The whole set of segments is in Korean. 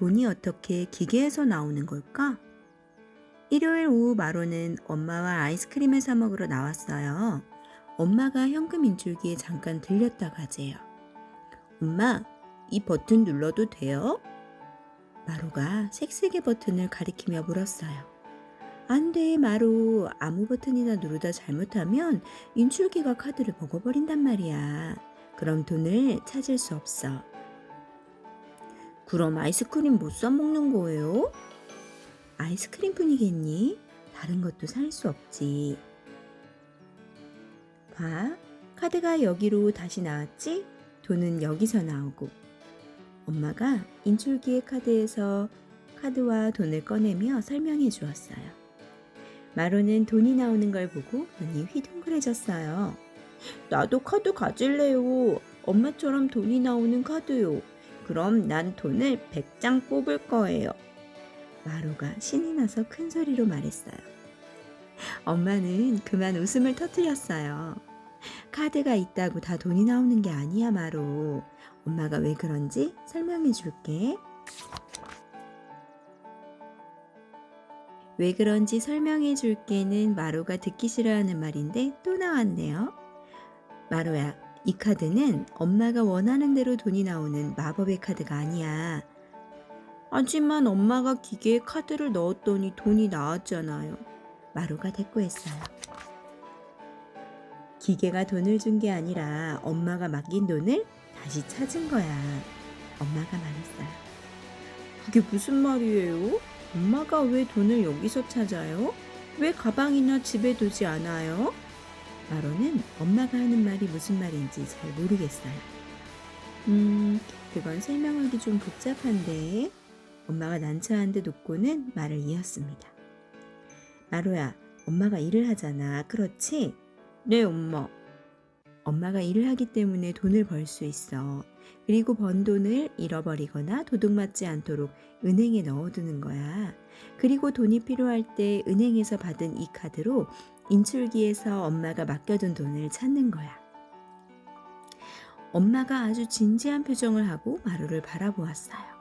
돈이 어떻게 기계에서 나오는 걸까? 일요일 오후 마로는 엄마와 아이스크림을 사 먹으러 나왔어요. 엄마가 현금 인출기에 잠깐 들렸다 가재요. 엄마, 이 버튼 눌러도 돼요? 마로가 색색의 버튼을 가리키며 물었어요. 안 돼, 마로. 아무 버튼이나 누르다 잘못하면 인출기가 카드를 먹어버린단 말이야. 그럼 돈을 찾을 수 없어. 그럼 아이스크림 못 사 먹는 거예요? 아이스크림 뿐이겠니? 다른 것도 살 수 없지. 봐, 카드가 여기로 다시 나왔지? 돈은 여기서 나오고. 엄마가 인출기의 카드에서 카드와 돈을 꺼내며 설명해 주었어요. 마로는 돈이 나오는 걸 보고 눈이 휘둥그레졌어요. 나도 카드 가질래요. 엄마처럼 돈이 나오는 카드요. 그럼 난 돈을 100장 뽑을 거예요. 마로가 신이 나서 큰 소리로 말했어요. 엄마는 그만 웃음을 터뜨렸어요. 카드가 있다고 다 돈이 나오는 게 아니야, 마로. 엄마가 왜 그런지 설명해 줄게. 왜 그런지 설명해 줄게는 마로가 듣기 싫어하는 말인데 또 나왔네요. 마로야, 이 카드는 엄마가 원하는 대로 돈이 나오는 마법의 카드가 아니야. 하지만 엄마가 기계에 카드를 넣었더니 돈이 나왔잖아요. 마로가 대꾸했어요. 기계가 돈을 준 게 아니라 엄마가 맡긴 돈을 다시 찾은 거야. 엄마가 말했어요. 그게 무슨 말이에요? 엄마가 왜 돈을 여기서 찾아요? 왜 가방이나 집에 두지 않아요? 마로는 엄마가 하는 말이 무슨 말인지 잘 모르겠어요. 음, 그건 설명하기 좀 복잡한데. 엄마가 난처한 듯 웃고는 말을 이었습니다. 마로야, 엄마가 일을 하잖아. 그렇지? 네, 엄마. 엄마가 일을 하기 때문에 돈을 벌 수 있어. 그리고 번 돈을 잃어버리거나 도둑맞지 않도록 은행에 넣어두는 거야. 그리고 돈이 필요할 때 은행에서 받은 이 카드로 인출기에서 엄마가 맡겨둔 돈을 찾는 거야. 엄마가 아주 진지한 표정을 하고 마루를 바라보았어요.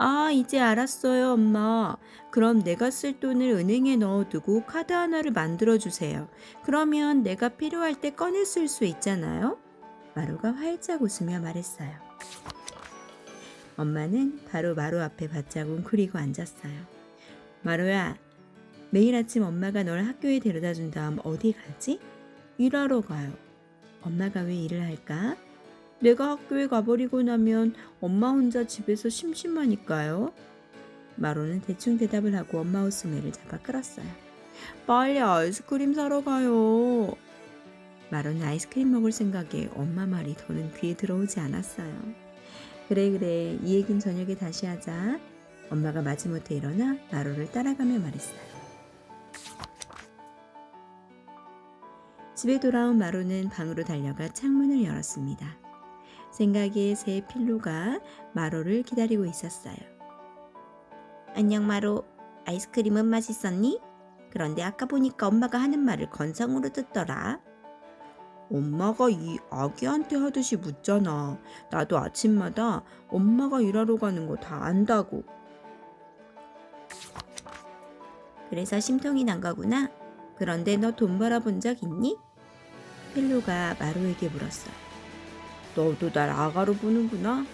아, 이제 알았어요, 엄마. 그럼 내가 쓸 돈을 은행에 넣어두고 카드 하나를 만들어주세요. 그러면 내가 필요할 때 꺼내 쓸 수 있잖아요. 마루가 활짝 웃으며 말했어요. 엄마는 바로 마루 앞에 바짝 웅크리고 앉았어요. 마루야, 매일 아침 엄마가 널 학교에 데려다 준 다음 어디 가지? 일하러 가요. 엄마가 왜 일을 할까? 내가 학교에 가버리고 나면 엄마 혼자 집에서 심심하니까요. 마로는 대충 대답을 하고 엄마 웃음회를 잡아 끌었어요. 빨리 아이스크림 사러 가요. 마로는 아이스크림 먹을 생각에 엄마 말이 더는 귀에 들어오지 않았어요. 그래 그래 이 얘긴 저녁에 다시 하자. 엄마가 마지못해 일어나 마로를 따라가며 말했어요. 집에 돌아온 마로는 방으로 달려가 창문을 열었습니다. 생각에 새 필로가 마로를 기다리고 있었어요. 안녕 마로, 아이스크림은 맛있었니? 그런데 아까 보니까 엄마가 하는 말을 건성으로 듣더라. 엄마가 이 아기한테 하듯이 묻잖아. 나도 아침마다 엄마가 일하러 가는 거 다 안다고. 그래서 심통이 난 거구나. 그런데 너 돈 벌어본 적 있니? 필로가 마로에게 물었어요. 너도 날 아가로 보는구나?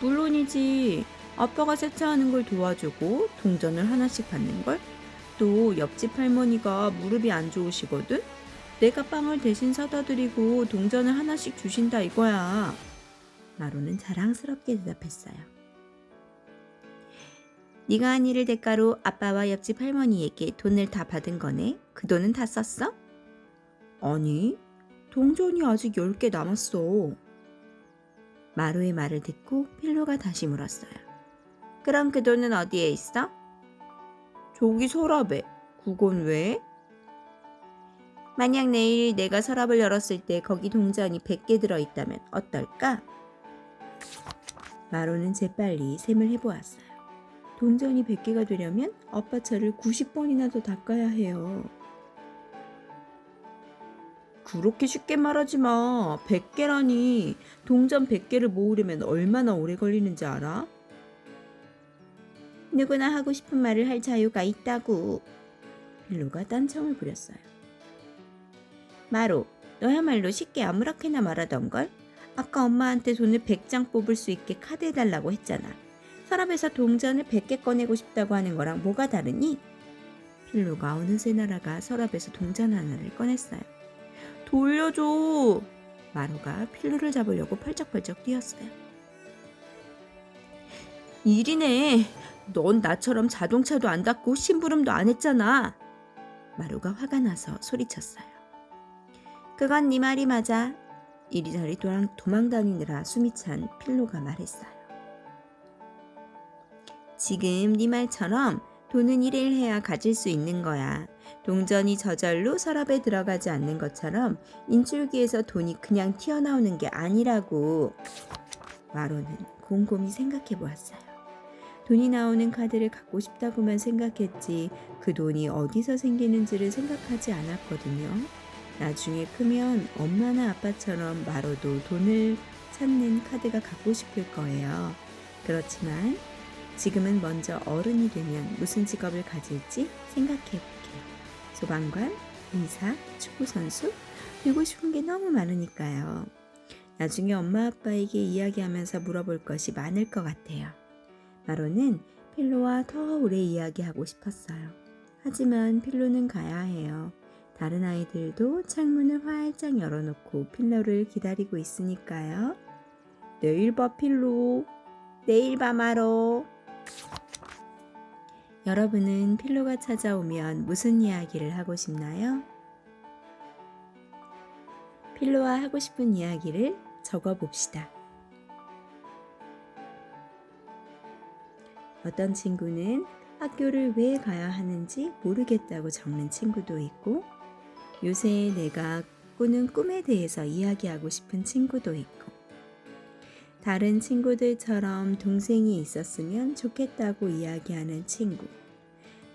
물론이지. 아빠가 세차하는 걸 도와주고 동전을 하나씩 받는 걸? 또 옆집 할머니가 무릎이 안 좋으시거든? 내가 빵을 대신 사다 드리고 동전을 하나씩 주신다 이거야. 마로는 자랑스럽게 대답했어요. 네가 한 일을 대가로 아빠와 옆집 할머니에게 돈을 다 받은 거네. 그 돈은 다 썼어? 아니, 동전이 아직 10개 남았어. 마루의 말을 듣고 필로가 다시 물었어요. 그럼 그 돈은 어디에 있어? 저기 서랍에. 그건 왜? 만약 내일 내가 서랍을 열었을 때 거기 동전이 100개 들어있다면 어떨까? 마로는 재빨리 셈을 해보았어요. 동전이 100개가 되려면 아빠 차를 90번이나 더 닦아야 해요. 그렇게 쉽게 말하지 마. 100개라니. 동전 100개를 모으려면 얼마나 오래 걸리는지 알아? 누구나 하고 싶은 말을 할 자유가 있다고. 필로가 딴청을 부렸어요. 마로, 너야말로 쉽게 아무렇게나 말하던걸? 아까 엄마한테 돈을 100장 뽑을 수 있게 카드 해달라고 했잖아. 서랍에서 동전을 100개 꺼내고 싶다고 하는 거랑 뭐가 다르니? 필로가 어느새 나라가 서랍에서 동전 하나를 꺼냈어요. 돌려줘! 마로가 필로를 잡으려고 펄쩍펄쩍 뛰었어요. 일이네. 넌 나처럼 자동차도 안 닫고 심부름도 안 했잖아. 마루가 화가 나서 소리쳤어요. 그건 네 말이 맞아. 이리저리 도망, 도망다니느라 숨이 찬 필로가 말했어요. 지금 네 말처럼 돈은 일을 해야 가질 수 있는 거야. 동전이 저절로 서랍에 들어가지 않는 것처럼 인출기에서 돈이 그냥 튀어나오는 게 아니라고. 마로는 곰곰이 생각해 보았어요. 돈이 나오는 카드를 갖고 싶다고만 생각했지 그 돈이 어디서 생기는지를 생각하지 않았거든요. 나중에 크면 엄마나 아빠처럼 마로도 돈을 찾는 카드가 갖고 싶을 거예요. 그렇지만 지금은 먼저 어른이 되면 무슨 직업을 가질지 생각해 볼게요. 소방관, 의사, 축구선수, 되고 싶은 게 너무 많으니까요. 나중에 엄마 아빠에게 이야기하면서 물어볼 것이 많을 것 같아요. 마로는 필로와 더 오래 이야기하고 싶었어요. 하지만 필로는 가야 해요. 다른 아이들도 창문을 활짝 열어놓고 필로를 기다리고 있으니까요. 내일 봐 필로. 내일 봐 마로. 여러분은 필로가 찾아오면 무슨 이야기를 하고 싶나요? 필로와 하고 싶은 이야기를 적어 봅시다. 어떤 친구는 학교를 왜 가야 하는지 모르겠다고 적는 친구도 있고, 요새 내가 꾸는 꿈에 대해서 이야기하고 싶은 친구도 있고, 다른 친구들처럼 동생이 있었으면 좋겠다고 이야기하는 친구,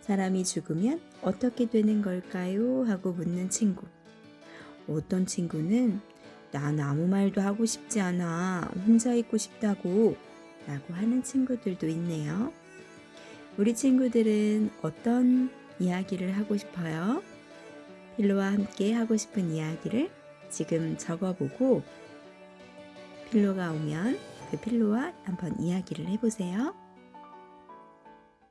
사람이 죽으면 어떻게 되는 걸까요? 하고 묻는 친구, 어떤 친구는 난 아무 말도 하고 싶지 않아. 혼자 있고 싶다고. 라고 하는 친구들도 있네요. 우리 친구들은 어떤 이야기를 하고 싶어요? 필로와 함께 하고 싶은 이야기를 지금 적어보고 필로가 오면 그 필로와 한번 이야기를 해보세요.